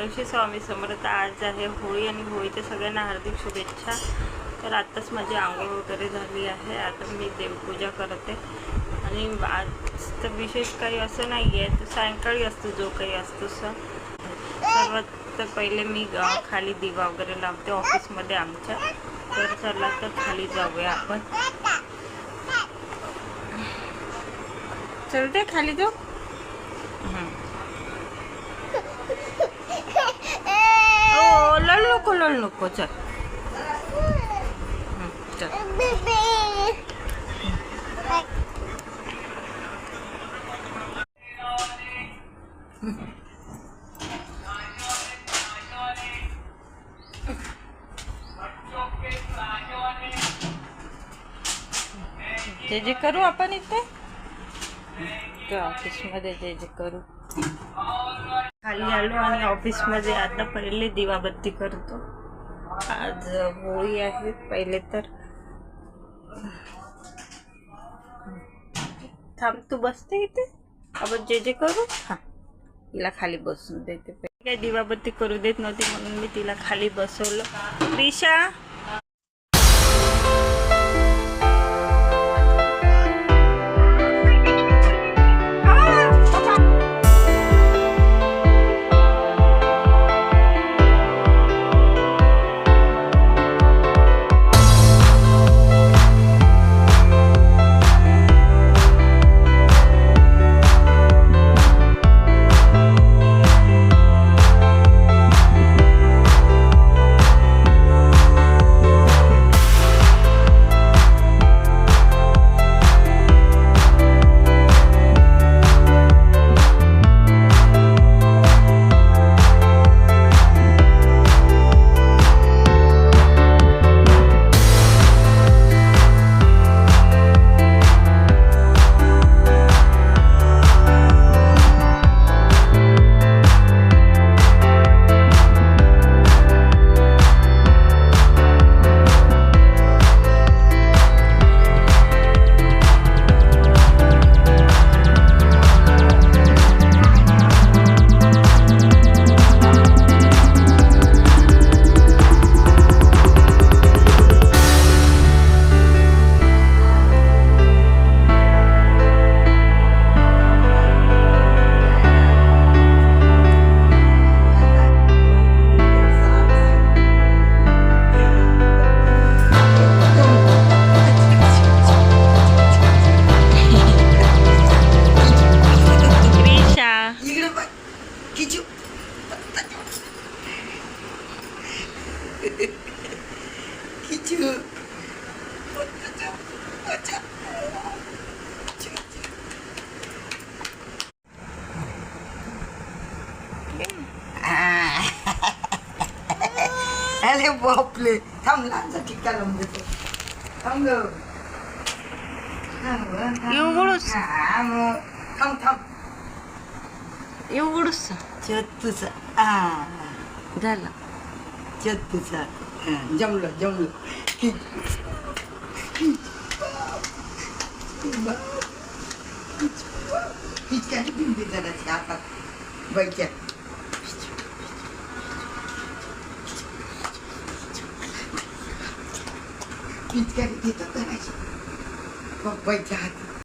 मार्गदर्शी स्वामी समर्थ आज आहे. होळी आणि होळीच्या सगळ्यांना हार्दिक शुभेच्छा. तर आत्ताच माझी आंघोळ वगैरे झाली आहे. आता मी देवपूजा करते. आणि आज तर विशेष काही असं नाही आहे तर सायंकाळी असतो जो काही असतो सण. सर्वात तर पहिले मी खाली दिवा वगैरे लावते ऑफिसमध्ये आमच्या. तर चला तर खाली जाऊया आपण. चलते खाली जाऊ. नको चल. चल. जे जे करू आपण इथे? ऑफिसमध्ये जे जे करू. खाली आलो आणि ऑफिसमध्ये आता पहिले दिवाबत्ती करतो. आज होळी आहे. पहिले तर थांब तू बसते इथे? आपण जे जे करू हां तिला खाली बसून देते. पहिले काही दिवाबत्ती करू देत नव्हती म्हणून मी तिला खाली बसवलं. रिशा अरे बापले थांब टिक्का लावून देतो. थांब ग. थांब थांब. एवढंच? थांब. थांब chết thì sao à, dông là dông là cái Hiçbir bir tane tiyatro. Bakın. Bitken bir tane. Bak bakın.